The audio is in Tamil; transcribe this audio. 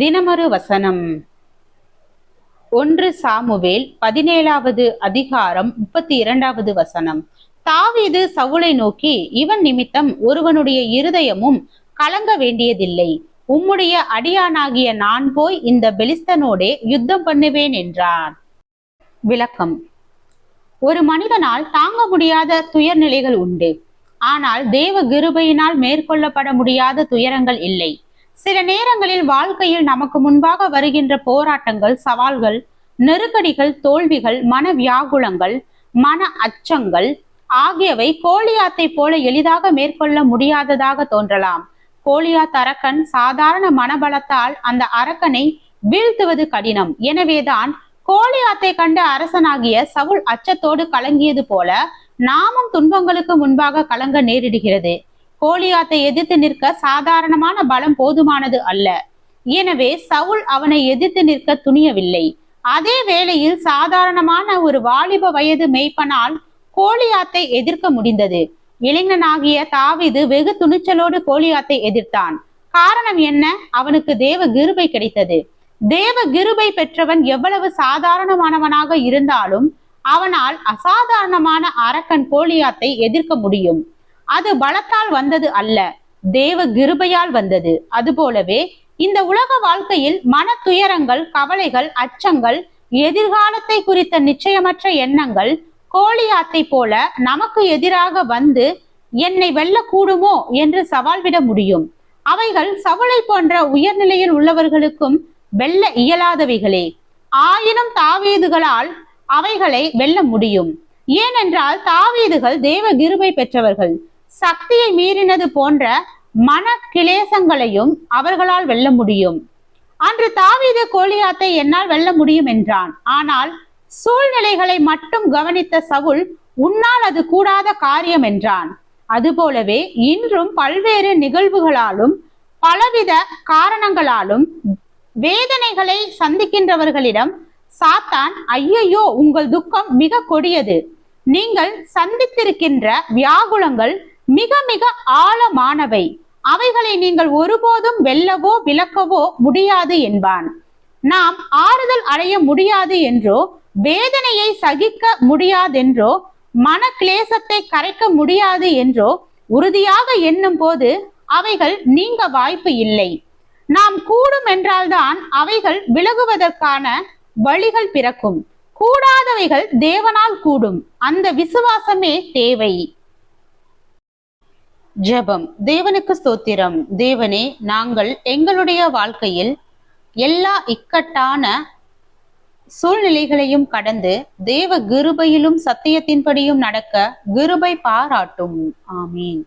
தினமொரு வசனம். ஒன்று சாமுவேல் பதினேழாவது அதிகாரம் முப்பத்தி இரண்டாவது வசனம். தாவீது சவுளை நோக்கி இவன் நிமித்தம் ஒருவனுடைய இருதயமும் கலங்க வேண்டியதில்லை. உம்முடைய அடியானாகிய நான் போய் இந்த பெலிஸ்தனோடே யுத்தம் பண்ணுவேன் என்றான் விளக்கம். ஒரு மனிதனால் தாங்க முடியாத துயர்நிலைகள் உண்டு. ஆனால் தேவ கிருபையினால் மேற்கொள்ளப்பட முடியாத துயரங்கள் இல்லை. சில நேரங்களில் வாழ்க்கையில் நமக்கு முன்பாக வருகின்ற போராட்டங்கள் சவால்கள் நெருக்கடிகள் தோல்விகள் மன வியாகுலங்கள் மன அச்சங்கள் ஆகியவை கோழியாத்தை போல எளிதாக மேற்கொள்ள முடியாததாக தோன்றலாம். கோழியாத் அரக்கன் சாதாரண மனபலத்தால் அந்த அரக்கனை வீழ்த்துவது கடினம். எனவேதான் கோழியாத்தை கண்ட அரசனாகிய சவுல் அச்சத்தோடு கலங்கியது போல நாமும் துன்பங்களுக்கு முன்பாக கலங்க நேரிடுகிறது. கோலியாத்தை எதிர்த்து நிற்க சாதாரணமான பலம் போதுமானது அல்ல. எனவே சவுல் அவனை எதிர்த்து நிற்க துணியவில்லை. அதே வேளையில் சாதாரணமான ஒரு வாலிப வயது மெய்ப்பனால் கோலியாத்தை எதிர்க்க முடிந்தது. இளைஞனாகிய தாவிது வெகு துணிச்சலோடு கோலியாத்தை எதிர்த்தான். காரணம் என்ன? அவனுக்கு தேவ கிருபை கிடைத்தது. தேவ கிருபை பெற்றவன் எவ்வளவு சாதாரணமானவனாக இருந்தாலும் அவனால் அசாதாரணமான அரக்கன் கோலியாத்தை எதிர்க்க முடியும். அது பலத்தால் வந்தது அல்ல. தேவ கிருபையால் வந்தது. அதுபோலவே இந்த உலக வாழ்க்கையில் மன துயரங்கள் கவலைகள் அச்சங்கள் எதிர்காலத்தை குறித்த நிச்சயமற்ற எண்ணங்கள் கோழியாத்தை போல நமக்கு எதிராக வந்து என்னை வெல்லக்கூடுமோ என்று சவால் விட முடியும். அவைகள் சவுளை போன்ற உயர்நிலையில் உள்ளவர்களுக்கும் வெல்ல இயலாதவைகளே. ஆயினும் தாவீதுகளால் அவைகளை வெல்ல முடியும். ஏனென்றால் தாவீதுகள் தேவ கிருபை பெற்றவர்கள். சக்தியை மீறினது போன்ற மன கிளேசங்களையும் அவர்களால் வெல்ல முடியும். அன்று தாவீது கோலியாத்தை என்னால் வெல்ல முடியும் என்றான். ஆனால் சூழ்நிலைகளை மட்டும் கவனித்த சவுல் உன்னால் அது கூடாத காரியம் என்றான். அதுபோலவே இன்றும் பல்வேறு நிகழ்வுகளாலும் பலவித காரணங்களாலும் வேதனைகளை சந்திக்கின்றவர்களிடம் சாத்தான் ஐயையோ உங்கள் துக்கம் மிக கொடியது. நீங்கள் சந்தித்திருக்கின்ற வியாகுலங்கள் மிக மிக ஆழமானவை. அவைகளை நீங்கள் ஒருபோதும் வெல்லவோ விளக்கவோ முடியாது என்பான். நாம் ஆறுதல் அடைய முடியாது என்றோ வேதனையை சகிக்க முடியாதென்றோ மன கிளேசத்தை கரைக்க முடியாது என்றோ உறுதியாக எண்ணும் போது அவைகள் நீங்க வாய்ப்பு இல்லை. நாம் கூடும் என்றால்தான் அவைகள் விலகுவதற்கான வழிகள் பிறக்கும். கூடாதவைகள் தேவனால் கூடும். அந்த விசுவாசமே தேவை. ஜெபம். தேவனுக்கு ஸ்தோத்திரம். தேவனே நாங்கள் எங்களுடைய வாழ்க்கையில் எல்லா இக்கட்டான சூழ்நிலைகளையும் கடந்து தேவ கிருபையிலும் சத்தியத்தின்படியும் நடக்க கிருபை பாராட்டும். ஆமீன்.